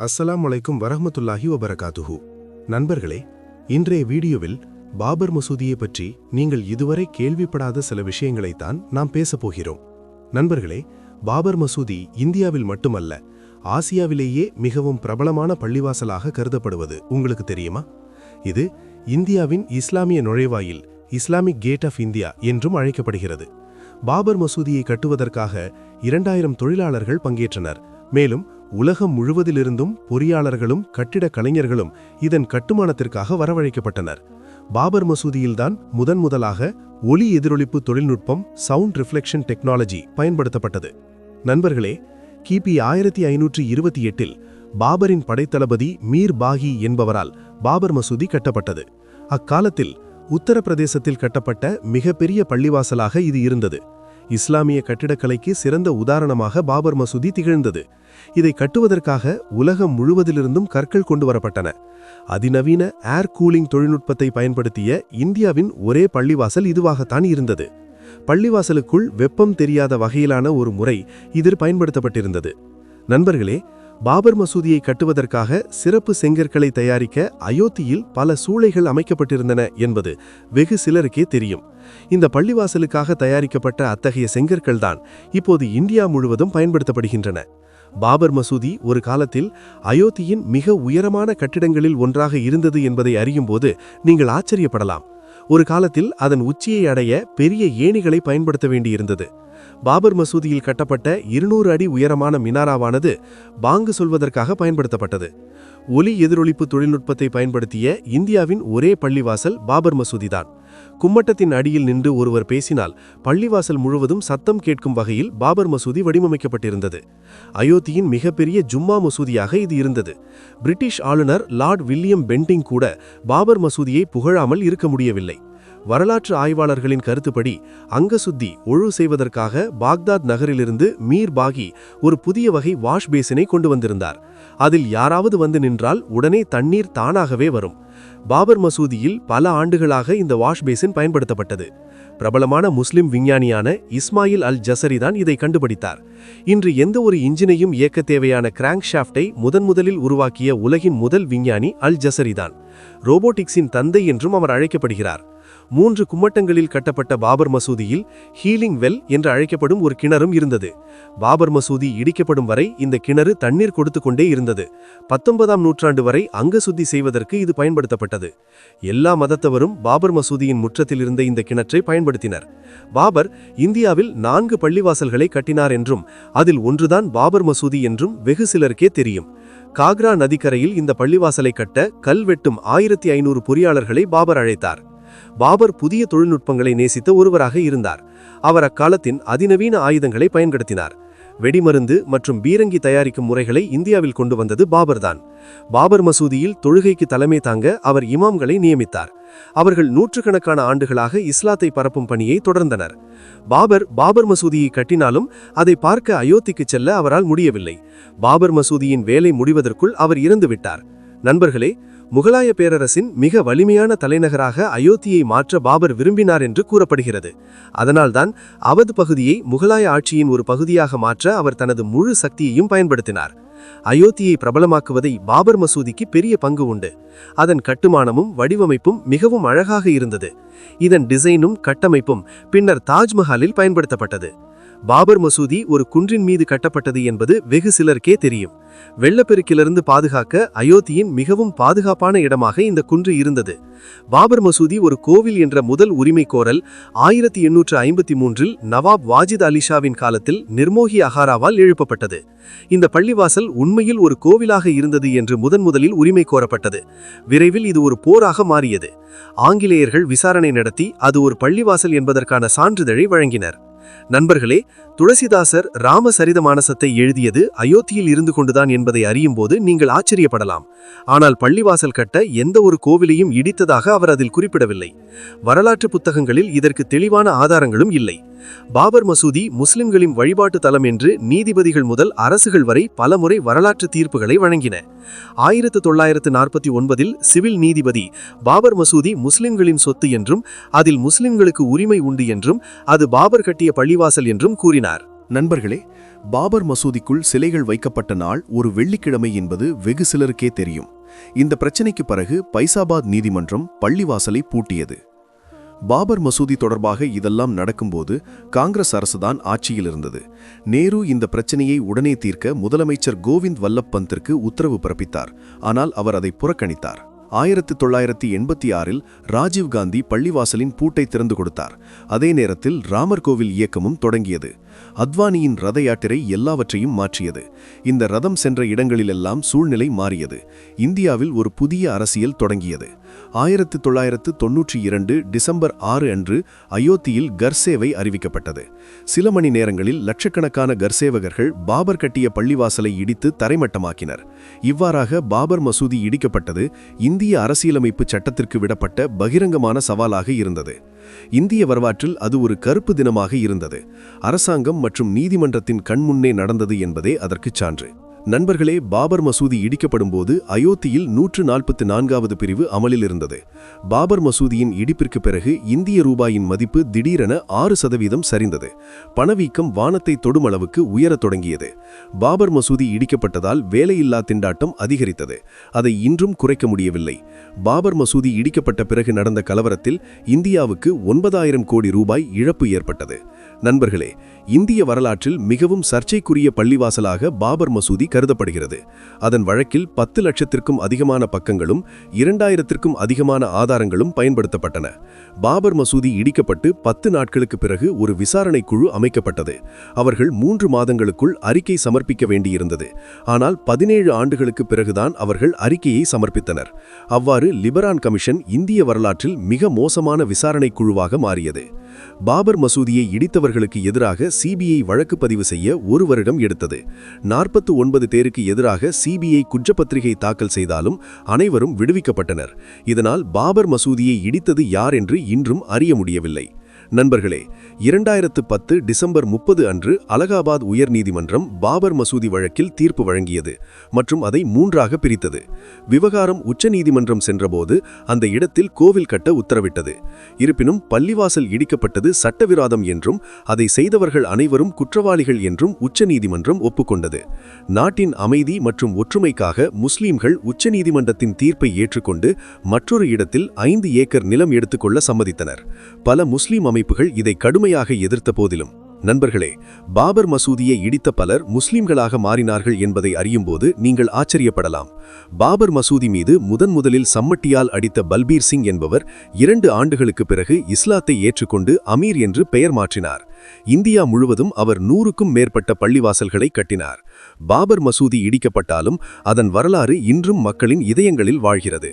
அஸ்ஸலாம் வலைக்கும் வரஹமத்துல்லாஹி வபரகாத்துஹு. நண்பர்களே இன்றைய வீடியோவில் பாபர் மசூதியை பற்றி நீங்கள் இதுவரை கேள்விப்படாத சில விஷயங்களைத்தான் நாம் பேசப்போகிறோம் நண்பர்களே பாபர் மசூதி இந்தியாவில் மட்டுமல்ல ஆசியாவிலேயே மிகவும் பிரபலமான பள்ளிவாசலாக கருதப்படுவது உங்களுக்கு தெரியுமா? இது இந்தியாவின் இஸ்லாமிய நுழைவாயில் இஸ்லாமிக் கேட் ஆஃப் இந்தியா என்றும் அழைக்கப்படுகிறது. பாபர் மசூதியை கட்டுவதற்காக இரண்டாயிரம் தொழிலாளர்கள் பங்கேற்றனர். மேலும் உலகம் முழுவதிலிருந்தும் பொறியாளர்களும் கட்டிடக் கலைஞர்களும் இதன் கட்டுமானத்திற்காக வரவழைக்கப்பட்டனர். பாபர் மசூதியில்தான் முதன் முதலாக ஒளி எதிரொலிப்பு தொழில்நுட்பம் சவுண்ட் ரிஃப்ளெக்ஷன் டெக்னாலஜி பயன்படுத்தப்பட்டது. நண்பர்களே கிபி ஆயிரத்தி ஐநூற்றி இருபத்தி எட்டில் பாபரின் படைத்தளபதி மீர் பாகி என்பவரால் பாபர் மசூதி கட்டப்பட்டது. அக்காலத்தில் உத்தரப்பிரதேசத்தில் கட்டப்பட்ட மிகப்பெரிய பள்ளிவாசலாக இது இருந்தது. இஸ்லாமிய கட்டிடக்கலைக்கு சிறந்த உதாரணமாக பாபர் மசூதி திகழ்ந்தது. இதை கட்டுவதற்காக உலகம் முழுவதிலிருந்தும் கற்கள் கொண்டு வரப்பட்டன. அதிநவீன ஏர் கூலிங் தொழில்நுட்பத்தை பயன்படுத்திய இந்தியாவின் ஒரே பள்ளிவாசல் இதுவாகத்தான் இருந்தது. பள்ளிவாசலுக்குள் வெப்பம் தெரியாத வகையிலான ஒரு முறை இதில் பயன்படுத்தப்பட்டிருந்தது. நண்பர்களே பாபர் மசூதியை கட்டுவதற்காக சிறப்பு செங்கற்களை தயாரிக்க அயோத்தியில் பல சூளைகள் அமைக்கப்பட்டிருந்தன என்பது வெகு சிலருக்கே தெரியும். இந்த பள்ளிவாசலுக்காக தயாரிக்கப்பட்ட அத்தகைய செங்கற்கள்தான் இப்போது இந்தியா முழுவதும் பயன்படுத்தப்படுகின்றன. பாபர் மசூதி ஒரு காலத்தில் அயோத்தியின் மிக உயரமான கட்டிடங்களில் ஒன்றாக இருந்தது என்பதை அறியும்போது நீங்கள் ஆச்சரியப்படலாம். ஒரு காலத்தில் அதன் உச்சியை அடைய பெரிய ஏணிகளை பயன்படுத்த வேண்டியிருந்தது. பாபர் மசூதியில் கட்டப்பட்ட இருநூறு அடி உயரமான மினாராவானது பாங்கு சொல்வதற்காக பயன்படுத்தப்பட்டது. ஒலி எதிரொலிப்பு தொழில்நுட்பத்தை பயன்படுத்திய இந்தியாவின் ஒரே பள்ளிவாசல் பாபர் மசூதிதான். கும்மட்டத்தின் அடியில் நின்று ஒருவர் பேசினால் பள்ளிவாசல் முழுவதும் சத்தம் கேட்கும் வகையில் பாபர் மசூதி வடிவமைக்கப்பட்டிருந்தது. அயோத்தியின் மிகப்பெரிய ஜும்மா மசூதியாக இது இருந்தது. பிரிட்டிஷ் ஆளுநர் லார்ட் வில்லியம் பென்டிங் கூட பாபர் மசூதியை புகழாமல் இருக்க முடியவில்லை. வரலாற்று ஆய்வாளர்களின் கருத்துப்படி அங்கசுத்தி ஒழு செய்வதற்காக பாக்தாத் நகரிலிருந்து மீர் பாகி ஒரு புதிய வகை வாஷ் பேசினை கொண்டு வந்திருந்தார். அதில் யாராவது வந்து நின்றால் உடனே தண்ணீர் தானாகவே வரும். பாபர் மசூதியில் பல ஆண்டுகளாக இந்த வாஷ் பேசின் பயன்படுத்தப்பட்டது. பிரபலமான முஸ்லிம் விஞ்ஞானியான இஸ்மாயில் அல் ஜசரி தான் இதை கண்டுபிடித்தார். இன்று எந்த ஒரு இன்ஜினையும் இயக்க தேவையான கிராங்க் ஷாஃப்டை முதன் முதலில் உருவாக்கிய உலகின் முதல் விஞ்ஞானி அல் ஜசரி தான். ரோபோட்டிக்ஸின் தந்தை என்றும் அவர் அழைக்கப்படுகிறார். மூன்று கும்மட்டங்களில் கட்டப்பட்ட பாபர் மசூதியில் ஹீலிங் வெல் என்று அழைக்கப்படும் ஒரு கிணறும் இருந்தது. பாபர் மசூதி இடிக்கப்படும் வரை இந்த கிணறு தண்ணீர் கொடுத்து கொண்டே இருந்தது. பத்தொன்பதாம் நூற்றாண்டு வரை அங்க சுத்தி செய்வதற்கு இது பயன்படுத்தப்பட்டது. எல்லா மதத்தவரும் பாபர் மசூதியின் முற்றத்தில் இருந்த இந்த கிணற்றை பயன்படுத்தினர். பாபர் இந்தியாவில் நான்கு பள்ளிவாசல்களை கட்டினார் என்றும் அதில் ஒன்றுதான் பாபர் மசூதி என்றும் வெகு சிலருக்கே தெரியும். காக்ரா நதிக்கரையில் இந்த பள்ளிவாசலை கட்ட கல் வெட்டும் ஆயிரத்தி ஐநூறு பொறியாளர்களை பாபர் அழைத்தார். பாபர் புதிய தொழில்நுட்பங்களை நேசித்த ஒருவராக இருந்தார். அவர் அக்காலத்தின் அதிநவீன ஆயுதங்களை பயன்படுத்தினார். வெடிமருந்து மற்றும் பீரங்கி தயாரிக்கும் முறைகளை இந்தியாவில் கொண்டு வந்தது பாபர்தான். பாபர் மசூதியில் தொழுகைக்கு தலைமை தாங்க அவர் இமாம்களை நியமித்தார். அவர்கள் நூற்றுக்கணக்கான ஆண்டுகளாக இஸ்லாத்தை பரப்பும் பணியை தொடர்ந்தனர். பாபர் பாபர் மசூதியை கட்டினாலும் அதை பார்க்க அயோத்திக்கு செல்ல அவரால் முடியவில்லை. பாபர் மசூதியின் வேலை முடிவதற்குள் அவர் இறந்துவிட்டார். நண்பர்களே முகலாய பேரரசின் மிக வலிமையான தலைநகராக அயோத்தியை மாற்ற பாபர் விரும்பினார் என்று கூறப்படுகிறது. அதனால்தான் அவத் பகுதியை முகலாய ஆட்சியின் ஒரு பகுதியாக மாற்ற அவர் தனது முழு சக்தியையும் பயன்படுத்தினார். அயோத்தியை பிரபலமாக்குவதை பாபர் மசூதிக்கு பெரிய பங்கு உண்டு. அதன் கட்டுமானமும் வடிவமைப்பும் மிகவும் அழகாக இருந்தது. இதன் டிசைனும் கட்டமைப்பும் பின்னர் தாஜ்மஹாலில் பயன்படுத்தப்பட்டது. பாபர் மசூதி ஒரு குன்றின் மீது கட்டப்பட்டது என்பது வெகு சிலருக்கே தெரியும். வெள்ளப்பெருக்கிலிருந்து பாதுகாக்க அயோத்தியின் மிகவும் பாதுகாப்பான இடமாக இந்த குன்று இருந்தது. பாபர் மசூதி ஒரு கோவில் என்ற முதல் உரிமை கோரல் ஆயிரத்தி எண்ணூற்று ஐம்பத்தி மூன்றில் நவாப் வாஜித் அலிஷாவின் காலத்தில் நிர்மோகி அகாராவால் எழுப்பப்பட்டது. இந்த பள்ளிவாசல் உண்மையில் ஒரு கோவிலாக இருந்தது என்று முதன் முதலில் உரிமை கோரப்பட்டது விரைவில் இது ஒரு போராக மாறியது. ஆங்கிலேயர்கள் விசாரணை நடத்தி அது ஒரு பள்ளிவாசல் என்பதற்கான சான்றிதழை வழங்கினர். நண்பர்களே துளசிதாசர் ராமசரிதமானசத்தை எழுதியது அயோத்தியில் இருந்து கொண்டுதான் என்பதை அறியும் போது நீங்கள் ஆச்சரியப்படலாம். ஆனால் பள்ளிவாசல் கட்ட எந்த ஒரு கோவிலையும் இடித்ததாக அவர் அதில் குறிப்பிடவில்லை. வரலாற்று புத்தகங்களில் இதற்கு தெளிவான ஆதாரங்களும் இல்லை. பாபர் மசூதி முஸ்லிம்களின் வழிபாட்டு தலம் என்று நீதிபதிகள் முதல் அரசுகள் வரை பலமுறை வரலாற்று தீர்ப்புகளை வழங்கின. ஆயிரத்து தொள்ளாயிரத்து நாற்பத்தி ஒன்பதில் சிவில் நீதிபதி பாபர் மசூதி முஸ்லிம்களின் சொத்து என்றும் அதில் முஸ்லிம்களுக்கு உரிமை உண்டு என்றும் அது பாபர் கட்டிய பள்ளிவாசல் என்றும் கூறினார். நண்பர்களே பாபர் மசூதிக்குள் சிலைகள் வைக்கப்பட்ட நாள் ஒரு வெள்ளிக்கிழமை என்பது வெகு சிலருக்கே தெரியும். இந்த பிரச்சினைக்கு பிறகு பைசாபாத் நீதிமன்றம் பள்ளிவாசலை பூட்டியது. பாபர் மசூதி தொடர்பாக இதெல்லாம் நடக்கும்போது காங்கிரஸ் அரசுதான் ஆட்சியில் இருந்தது நேரு இந்த பிரச்சனையை உடனே தீர்க்க முதலமைச்சர் கோவிந்த் வல்லப் பந்திற்கு உத்தரவு பிறப்பித்தார். ஆனால் அவர் அதை புறக்கணித்தார். ஆயிரத்து தொள்ளாயிரத்தி எண்பத்தி ஆறில் ராஜீவ்காந்தி பள்ளிவாசலின் பூட்டை திறந்து கொடுத்தார். அதே நேரத்தில் ராமர் கோவில் இயக்கமும் தொடங்கியது. அத்வானியின் ரத யாத்திரை எல்லாவற்றையும் மாற்றியது. இந்த ரதம் சென்ற இடங்களிலெல்லாம் சூழ்நிலை மாறியது. இந்தியாவில் ஒரு புதிய அரசியல் தொடங்கியது. ஆயிரத்து தொள்ளாயிரத்து தொன்னூற்றி இரண்டு டிசம்பர் ஆறு அன்று அயோத்தியில் கர்சேவை அறிவிக்கப்பட்டது. சில மணி நேரங்களில் லட்சக்கணக்கான கர்சேவகர்கள் பாபர் கட்டிய பள்ளிவாசலை இடித்து தரைமட்டமாக்கினர். இவ்வாறாக பாபர் மசூதி இடிக்கப்பட்டது இந்திய அரசியலமைப்பு சட்டத்திற்கு விடப்பட்ட பகிரங்கமான சவாலாக இருந்தது. இந்திய வரலாற்றில் அது ஒரு கருப்பு தினமாக இருந்தது. அரசாங்கம் மற்றும் நீதிமன்றத்தின் கண்முன்னே நடந்தது என்பதே அதற்குச் சான்று. நண்பர்களே பாபர் மசூதி இடிக்கப்படும் போது அயோத்தியில் நூற்று நாற்பத்து நான்காவது பிரிவு அமலில் இருந்தது. பாபர் மசூதியின் இடிப்பிற்கு பிறகு இந்திய ரூபாயின் மதிப்பு திடீரென ஆறு சதவீதம் சரிந்தது. பணவீக்கம் வானத்தை தொடுமளவுக்கு உயரத் தொடங்கியது. பாபர் மசூதி இடிக்கப்பட்டதால் வேலையில்லா திண்டாட்டம் அதிகரித்தது. அதை இன்றும் குறைக்க முடியவில்லை. பாபர் மசூதி இடிக்கப்பட்ட பிறகு நடந்த கலவரத்தில் இந்தியாவுக்கு ஒன்பதாயிரம் கோடி ரூபாய் இழப்பு ஏற்பட்டது. நண்பர்களே இந்திய வரலாற்றில் மிகவும் சர்ச்சைக்குரிய பள்ளிவாசலாக பாபர் மசூதி கருதப்படுகிறது. அதன் வழக்கில் பத்து லட்சத்திற்கும் அதிகமான பக்கங்களும் இரண்டாயிரத்திற்கும் அதிகமான ஆதாரங்களும் பயன்படுத்தப்பட்டன. பாபர் மசூதி இடிக்கப்பட்டு பத்து நாட்களுக்கு பிறகு ஒரு விசாரணை குழு அமைக்கப்பட்டது. அவர்கள் மூன்று மாதங்களுக்குள் அறிக்கை சமர்ப்பிக்க வேண்டியிருந்தது. ஆனால் பதினேழு ஆண்டுகளுக்கு பிறகுதான் அவர்கள் அறிக்கையை சமர்ப்பித்தனர். அவ்வாறு லிபரான் கமிஷன் இந்திய வரலாற்றில் மிக மோசமான விசாரணை குழுவாக மாறியது. பாபர் மசூதியை இடித்தவர் இடித்தவர்களுக்கு எதிராக சிபிஐ வழக்கு பதிவு செய்ய ஒரு வருடம் எடுத்தது. நாற்பத்து ஒன்பது பேருக்கு எதிராக சிபிஐ குற்றப்பத்திரிகை தாக்கல் செய்தாலும் அனைவரும் விடுவிக்கப்பட்டனர். இதனால் பாபர் மசூதியை இடித்தது யார் என்று இன்றும் அறிய முடியவில்லை. நண்பர்களே இரண்டாயிரத்து பத்து டிசம்பர் முப்பது அன்று அலகாபாத் உயர்நீதிமன்றம் பாபர் மசூதி வழக்கில் தீர்ப்பு வழங்கியது மற்றும் அதை மூன்றாக பிரித்தது. விவகாரம் உச்சநீதிமன்றம் சென்றபோது அந்த இடத்தில் கோவில் கட்ட உத்தரவிட்டது. இருப்பினும் பள்ளிவாசல் இடிக்கப்பட்டது சட்டவிரோதம் என்றும் அதை செய்தவர்கள் அனைவரும் குற்றவாளிகள் என்றும் உச்சநீதிமன்றம் ஒப்புக்கொண்டது. நாட்டின் அமைதி மற்றும் ஒற்றுமைக்காக முஸ்லீம்கள் உச்சநீதிமன்றத்தின் தீர்ப்பை ஏற்றுக்கொண்டு மற்றொரு இடத்தில் ஐந்து ஏக்கர் நிலம் எடுத்துக்கொள்ள சம்மதித்தனர். பல முஸ்லீம் அமைப்புகள் இதை கடுமையாக எதிர்த்த போதிலும். நண்பர்களே பாபர் மசூதியை இடித்த பலர் முஸ்லிம்களாக மாறினார்கள் என்பதை அறியும்போது நீங்கள் ஆச்சரியப்படலாம். பாபர் மசூதி மீது முதன் முதலில் சம்மட்டியால் அடித்த பல்பீர் சிங் என்பவர் இரண்டு ஆண்டுகளுக்கு பிறகு இஸ்லாத்தை ஏற்றுக்கொண்டு அமீர் என்று பெயர் மாற்றினார். இந்தியா முழுவதும் அவர் நூறுக்கும் மேற்பட்ட பள்ளிவாசல்களை கட்டினார். பாபர் மசூதி இடிக்கப்பட்டாலும் அதன் வரலாறு இன்றும் மக்களின் இதயங்களில் வாழ்கிறது.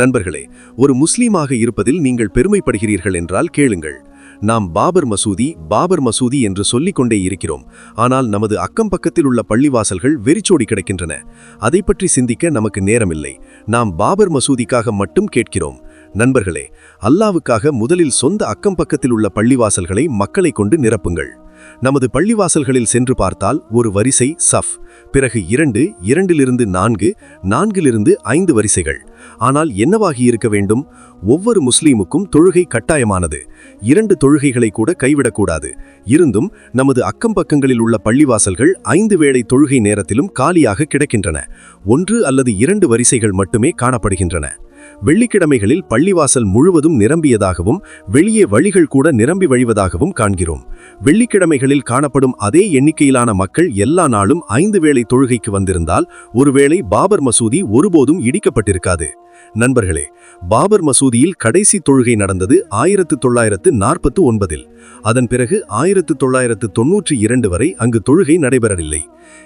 நண்பர்களே ஒரு முஸ்லீமாக இருப்பதில் நீங்கள் பெருமைப்படுகிறீர்கள் என்றால் கேளுங்கள். நாம் பாபர் மசூதி பாபர் மசூதி என்று சொல்லிக் கொண்டே இருக்கிறோம். ஆனால் நமது அக்கம் பக்கத்தில் உள்ள பள்ளிவாசல்கள் வெறிச்சோடி கிடக்கின்றன. அதை பற்றி சிந்திக்க நமக்கு நேரமில்லை. நாம் பாபர் மசூதிக்காக மட்டும் கேட்கிறோம். நண்பர்களே அல்லாவுக்காக முதலில் சொந்த அக்கம் பக்கத்தில் உள்ள பள்ளிவாசல்களை மக்களை கொண்டு நிரப்புங்கள். நமது பள்ளிவாசல்களில் சென்று பார்த்தால் ஒரு வரிசை சஃப். பிறகு இரண்டு இரண்டிலிருந்து நான்கு நான்கிலிருந்து ஐந்து வரிசைகள். ஆனால் என்னவாகி இருக்க வேண்டும்? ஒவ்வொரு முஸ்லீமுக்கும் தொழுகை கட்டாயமானது. இரண்டு தொழுகைகளை கூட கைவிடக்கூடாது. இருந்தும் நமது அக்கம் பக்கங்களில் உள்ள பள்ளிவாசல்கள் ஐந்து வேளை தொழுகை நேரத்திலும் காலியாக கிடக்கின்றன. ஒன்று அல்லது இரண்டு வரிசைகள் மட்டுமே காணப்படுகின்றன. வெள்ளிக்கிழமைகளில் பள்ளிவாசல் முழுவதும் நிரம்பியதாகவும் வெளியே வழிகள் கூட நிரம்பி வழிவதாகவும் காண்கிறோம். வெள்ளிக்கிழமைகளில் காணப்படும் அதே எண்ணிக்கையிலான மக்கள் எல்லா நாளும் ஐந்து வேளை தொழுகைக்கு வந்திருந்தால் ஒருவேளை பாபர் மசூதி ஒருபோதும் இடிக்கப்பட்டிருக்காது. நண்பர்களே பாபர் மசூதியில் கடைசி தொழுகை நடந்தது ஆயிரத்து தொள்ளாயிரத்து நாற்பத்து ஒன்பதில். அதன் பிறகு ஆயிரத்து தொள்ளாயிரத்து தொன்னூற்றி இரண்டு வரை அங்கு தொழுகை நடைபெறவில்லை.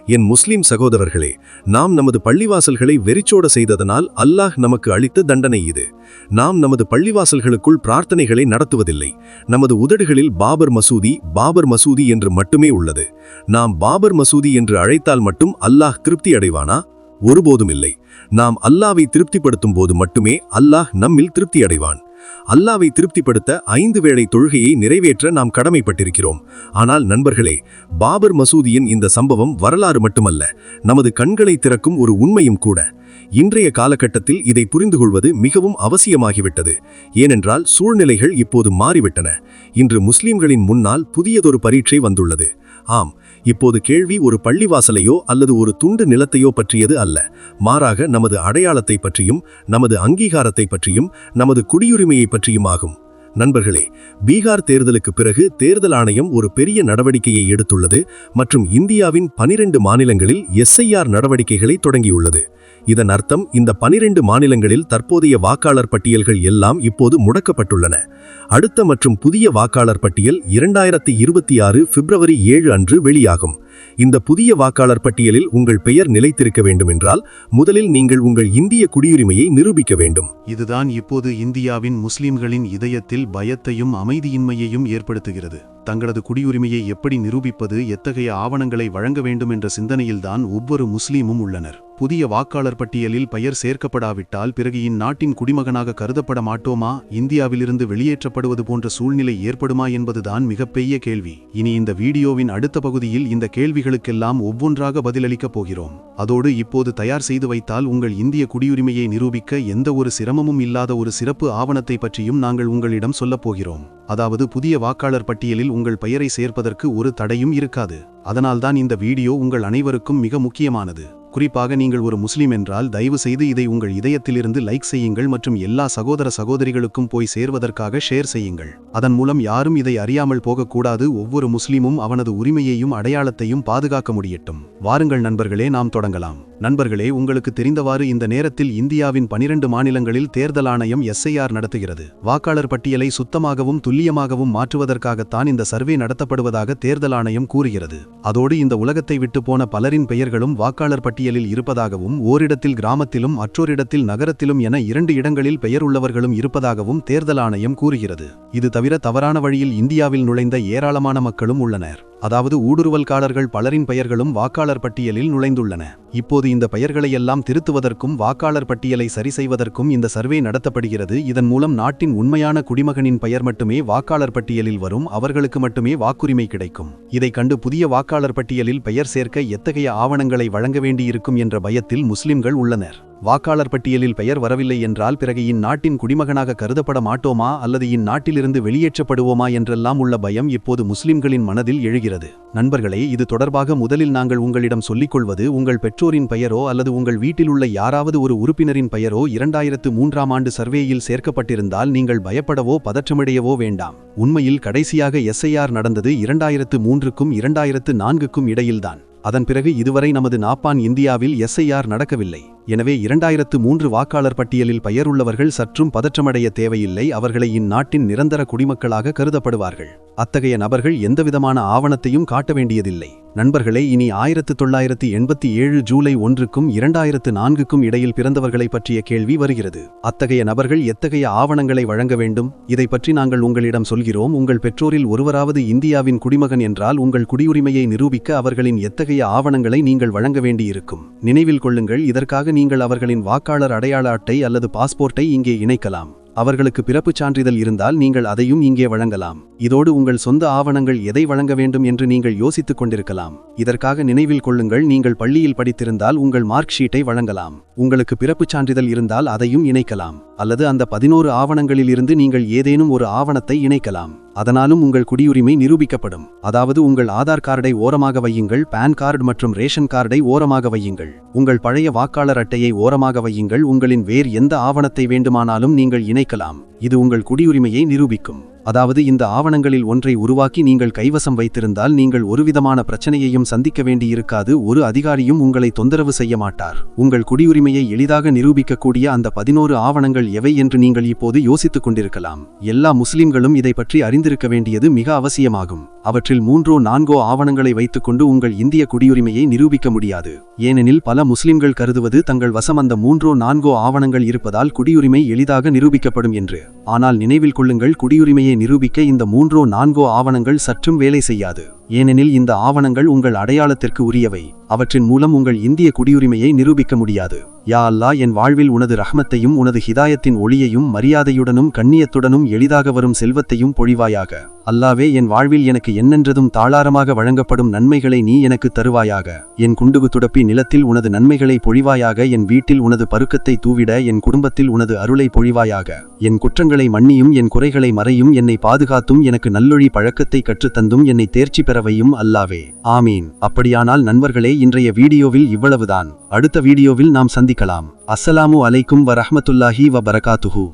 என் முஸ்லிம் சகோதரர்களே நாம் நமது பள்ளிவாசல்களை வெறிச்சோட செய்ததனால் அல்லாஹ் நமக்கு அளித்த தண்டனை இது. நாம் நமது பள்ளிவாசல்களுக்குள் பிரார்த்தனைகளை நடத்துவதில்லை. நமது உதடுகளில் பாபர் மசூதி பாபர் மசூதி என்று மட்டுமே உள்ளது. நாம் பாபர் மசூதி என்று அழைத்தால் மட்டும் அல்லாஹ் திருப்தி அடைவானா? ஒருபோதும் இல்லை. நாம் அல்லாவை திருப்திப்படுத்தும் போது மட்டுமே அல்லாஹ் நம்மில் திருப்தி அடைவான் அல்லாவை திருப்திப்படுத்த ஐந்து வேளை தொழுகையை நிறைவேற்ற நாம் கடமைப்பட்டிருக்கிறோம். ஆனால் நண்பர்களே பாபர் மசூதியின் இந்த சம்பவம் வரலாறு மட்டுமல்ல. நமது கண்களை திறக்கும் ஒரு உண்மையும் கூட. இன்றைய காலகட்டத்தில் இதை புரிந்து கொள்வது மிகவும் அவசியமாகிவிட்டது. ஏனென்றால் சூழ்நிலைகள் இப்போது மாறிவிட்டன. இன்று முஸ்லிம்களின் முன்னால் புதியதொரு பரீட்சை வந்துள்ளது. ஆம் இப்போது கேள்வி ஒரு பள்ளிவாசலையோ அல்லது ஒரு துண்டு நிலத்தையோ பற்றியது அல்ல. மாறாக நமது அடையாளத்தை பற்றியும் நமது அங்கீகாரத்தை பற்றியும் நமது குடியுரிமையை பற்றியும் ஆகும் நண்பர்களே பீகார் தேர்தலுக்கு பிறகு தேர்தல் ஆணையம் ஒரு பெரிய நடவடிக்கையை எடுத்துள்ளது மற்றும் இந்தியாவின் பனிரெண்டு மாநிலங்களில் எஸ்ஐஆர் நடவடிக்கைகளை தொடங்கியுள்ளது. இதன் அர்த்தம் இந்த பனிரெண்டு மாநிலங்களில் தற்போதைய வாக்காளர் பட்டியல்கள் எல்லாம் இப்போது முடக்கப்பட்டுள்ளன. அடுத்த மற்றும் புதிய வாக்காளர் பட்டியல் இரண்டாயிரத்தி இருபத்தி ஆறு பிப்ரவரி ஏழு அன்று வெளியாகும். இந்த புதிய வாக்காளர் பட்டியலில் உங்கள் பெயர் நிலைத்திருக்க வேண்டுமென்றால் முதலில் நீங்கள் உங்கள் இந்திய குடியுரிமையை நிரூபிக்க வேண்டும். இதுதான் இப்போது இந்தியாவின் முஸ்லிம்களின் இதயத்தில் பயத்தையும் அமைதியின்மையையும் ஏற்படுத்துகிறது. தங்களது குடியுரிமையை எப்படி நிரூபிப்பது எத்தகைய ஆவணங்களை வழங்க வேண்டும் என்ற சிந்தனையில்தான் ஒவ்வொரு முஸ்லீமும் உள்ளனர். புதிய வாக்காளர் பட்டியலில் பெயர் சேர்க்கப்படாவிட்டால் பிறகு இந்நாட்டின் குடிமகனாக கருதப்பட மாட்டோமா? இந்தியாவிலிருந்து வெளியேற்றப்படுவது போன்ற சூழ்நிலை ஏற்படுமா என்பதுதான் மிகப்பெரிய கேள்வி. இனி இந்த வீடியோவின் அடுத்த பகுதியில் இந்த கேள்விகளுக்கெல்லாம் ஒவ்வொன்றாக பதிலளிக்கப் போகிறோம். அதோடு இப்போது தயார் செய்து வைத்தால் உங்கள் இந்திய குடியுரிமையை நிரூபிக்க எந்த ஒரு சிரமமும் இல்லாத ஒரு சிறப்பு ஆவணத்தை பற்றியும் நாங்கள் உங்களிடம் சொல்லப் போகிறோம். அதாவது புதிய வாக்காளர் பட்டியலில் உங்கள் பெயரை சேர்ப்பதற்கு ஒரு தடையும் இருக்காது. அதனால்தான் இந்த வீடியோ உங்கள் அனைவருக்கும் மிக முக்கியமானது. குறிப்பாக நீங்கள் ஒரு முஸ்லிம் என்றால் தயவு செய்து இதை உங்கள் இதயத்திலிருந்து லைக் செய்யுங்கள் மற்றும் எல்லா சகோதர சகோதரிகளுக்கும் போய் சேர்வதற்காக ஷேர் செய்யுங்கள். அதன் மூலம் யாரும் இதை அறியாமல் போகக்கூடாது. ஒவ்வொரு முஸ்லிமும் அவனது உரிமையையும் அடையாளத்தையும் பாதுகாக்க முடியட்டும். வாருங்கள் நண்பர்களே நாம் தொடங்கலாம். நண்பர்களே உங்களுக்கு தெரிந்தவாறு இந்த நேரத்தில் இந்தியாவின் பனிரெண்டு மாநிலங்களில் தேர்தல் ஆணையம் எஸ்ஐஆர் நடத்துகிறது. வாக்காளர் பட்டியலை சுத்தமாகவும் துல்லியமாகவும் மாற்றுவதற்காகத்தான் இந்த சர்வே நடத்தப்படுவதாக தேர்தல் ஆணையம் கூறுகிறது. அதோடு இந்த உலகத்தை விட்டு போன பலரின் பெயர்களும் வாக்காளர் பட்டியல் பட்டியலில் இருப்பதாகவும் ஓரிடத்தில் கிராமத்திலும் மற்றொரிடத்தில் நகரத்திலும் என இரண்டு இடங்களில் பெயர் உள்ளவர்களும் இருப்பதாகவும் தேர்தல் ஆணையம் கூறுகிறது. இது தவிர தவறான வழியில் இந்தியாவில் நுழைந்த ஏராளமான மக்களும் உள்ளனர். அதாவது ஊடுருவல்காரர்கள் பலரின் பெயர்களும் வாக்காளர் பட்டியலில் நுழைந்துள்ளன. இப்போது இந்த பெயர்களையெல்லாம் திருத்துவதற்கும் வாக்காளர் பட்டியலை சரி செய்வதற்கும் இந்த சர்வே நடத்தப்படுகிறது. இதன் மூலம் நாட்டின் உண்மையான குடிமகனின் பெயர் மட்டுமே வாக்காளர் பட்டியலில் வரும். அவர்களுக்கு மட்டுமே வாக்குரிமை கிடைக்கும். இதை கண்டு புதிய வாக்காளர் பட்டியலில் பெயர் சேர்க்க எத்தகைய ஆவணங்களை வழங்க வேண்டியிருக்கும் என்ற பயத்தில் முஸ்லிம்கள் உள்ளனர். வாக்காளர் பட்டியலில் பெயர் வரவில்லை என்றால் பிறகு இந்நாட்டின் குடிமகனாக கருதப்பட மாட்டோமா அல்லது இந்நாட்டிலிருந்து வெளியேற்றப்படுவோமா என்றெல்லாம் உள்ள பயம் இப்போது முஸ்லிம்களின் மனதில் எழுகிறது. நண்பர்களே இது தொடர்பாக முதலில் நாங்கள் உங்களிடம் சொல்லிக் கொள்வது உங்கள் பெற்றோரின் பெயரோ அல்லது உங்கள் வீட்டில் உள்ள யாராவது ஒரு உறுப்பினரின் பெயரோ இரண்டாயிரத்து மூன்றாம் ஆண்டு சர்வேயில் சேர்க்கப்பட்டிருந்தால் நீங்கள் பயப்படவோ பதற்றமடையவோ வேண்டாம். உண்மையில் கடைசியாக எஸ்ஐஆர் நடந்தது இரண்டாயிரத்து மூன்றுக்கும் இரண்டாயிரத்து நான்குக்கும் இடையில்தான். அதன் பிறகு இதுவரை நமது நாப்பான் இந்தியாவில் எஸ்ஐஆர் நடக்கவில்லை. எனவே இரண்டாயிரத்து மூன்று வாக்காளர் பட்டியலில் பெயருள்ளவர்கள் சற்றும் பதற்றமடைய தேவையில்லை அவர்களை இந்நாட்டின் நிரந்தர குடிமக்களாக கருதப்படுவார்கள். அத்தகைய நபர்கள் எந்தவிதமான ஆவணத்தையும் காட்ட வேண்டியதில்லை. நண்பர்களே இனி ஆயிரத்து தொள்ளாயிரத்து எண்பத்தி ஏழு ஜூலை ஒன்றுக்கும் இரண்டாயிரத்து நான்குக்கும் இடையில் பிறந்தவர்களை பற்றிய கேள்வி வருகிறது. அத்தகைய நபர்கள் எத்தகைய ஆவணங்களை வழங்க வேண்டும்? இதை பற்றி நாங்கள் உங்களிடம் சொல்கிறோம். உங்கள் பெற்றோரில் ஒருவராவது இந்தியாவின் குடிமகன் என்றால் உங்கள் குடியுரிமையை நிரூபிக்க அவர்களின் எத்தகைய ஆவணங்களை நீங்கள் வழங்க வேண்டியிருக்கும். நினைவில் கொள்ளுங்கள் இதற்காக நீங்கள் அவர்களின் வாக்காளர் அடையாள அட்டை அல்லது பாஸ்போர்ட்டை இங்கே இணைக்கலாம். அவர்களுக்கு பிறப்புச் சான்றிதழ் இருந்தால் நீங்கள் அதையும் இங்கே வழங்கலாம். இதோடு உங்கள் சொந்த ஆவணங்கள் எதை வழங்க வேண்டும் என்று நீங்கள் யோசித்துக் கொண்டிருக்கலாம். இதற்காக நினைவில் கொள்ளுங்கள் நீங்கள் பள்ளியில் படித்திருந்தால் உங்கள் மார்க் ஷீட்டை வழங்கலாம். உங்களுக்கு பிறப்புச் சான்றிதழ் இருந்தால் அதையும் இணைக்கலாம். அல்லது அந்த பதினோரு ஆவணங்களில் இருந்து நீங்கள் ஏதேனும் ஒரு ஆவணத்தை இணைக்கலாம். அதனாலும் உங்கள் குடியுரிமை நிரூபிக்கப்படும். அதாவது உங்கள் ஆதார் கார்டை ஓரமாக வையுங்கள் பான் கார்டு மற்றும் ரேஷன் கார்டை ஓரமாக வையுங்கள். உங்கள் பழைய வாக்காளர் அட்டையை ஓரமாக வையுங்கள் உங்களின் வேறு எந்த ஆவணத்தை வேண்டுமானாலும் நீங்கள் இணைக்கலாம். இது உங்கள் குடியுரிமையை நிரூபிக்கும். அதாவது இந்த ஆவணங்களில் ஒன்றை உருவாக்கி நீங்கள் கைவசம் வைத்திருந்தால் நீங்கள் ஒருவிதமான பிரச்சனையையும் சந்திக்க வேண்டியிருக்காது. ஒரு அதிகாரியும் உங்களை தொந்தரவு செய்ய மாட்டார். உங்கள் குடியுரிமையை எளிதாக நிரூபிக்கக்கூடிய அந்த பதினோரு ஆவணங்கள் எவை என்று நீங்கள் இப்போது யோசித்துக் கொண்டிருக்கலாம். எல்லா முஸ்லிம்களும் இதை பற்றி அறிந்திருக்க வேண்டியது மிக அவசியமாகும். அவற்றில் மூன்றோ நான்கோ ஆவணங்களை வைத்துக்கொண்டு உங்கள் இந்திய குடியுரிமையை நிரூபிக்க முடியாது. ஏனெனில் பல முஸ்லிம்கள் கருதுவது தங்கள் வசம் அந்த மூன்றோ நான்கோ ஆவணங்கள் இருப்பதால் குடியுரிமை எளிதாக நிரூபிக்கப்படும் என்று. ஆனால் நினைவில் கொள்ளுங்கள் குடியுரிமையை நிரூபிக்க இந்த மூன்றோ நான்கோ ஆவணங்கள் சற்றும் வேலை செய்யாது. ஏனெனில் இந்த ஆவணங்கள் உங்கள் அடையாளத்திற்கு உரியவை. அவற்றின் மூலம் உங்கள் இந்திய குடியுரிமையை நிரூபிக்க முடியாது. யா அல்லா என் வாழ்வில் உனது ரஹ்மத்தையும் உனது ஹிதாயத்தின் ஒளியையும் மரியாதையுடனும் கண்ணியத்துடனும் எளிதாக வரும் செல்வத்தையும் பொழிவாயாக. அல்லாவே என் வாழ்வில் எனக்கு என்னென்றதும் தாளாரமாக வழங்கப்படும் நன்மைகளை நீ எனக்கு தருவாயாக. என் குண்டுகு துடப்பி நிலத்தில் உனது நன்மைகளை பொழிவாயாக. என் வீட்டில் உனது பருக்கத்தை தூவிட. என் குடும்பத்தில் உனது அருளை பொழிவாயாக. என் குற்றங்களை மன்னியும். என் குறைகளை மறையும். என்னை பாதுகாத்தும் எனக்கு நல்லொழி பழக்கத்தை கற்றுத்தந்தும் என்னை தேர்ச்சி பெறவையும் அல்லாவே. ஆமீன். அப்படியானால் நண்பர்களே இன்றைய வீடியோவில் இவ்வளவுதான். அடுத்த வீடியோவில் நாம் சந்திக்கலாம். அஸ்ஸலாமு அலைக்கும் வரஹமத்துல்லாஹி வ பரகாத்துஹு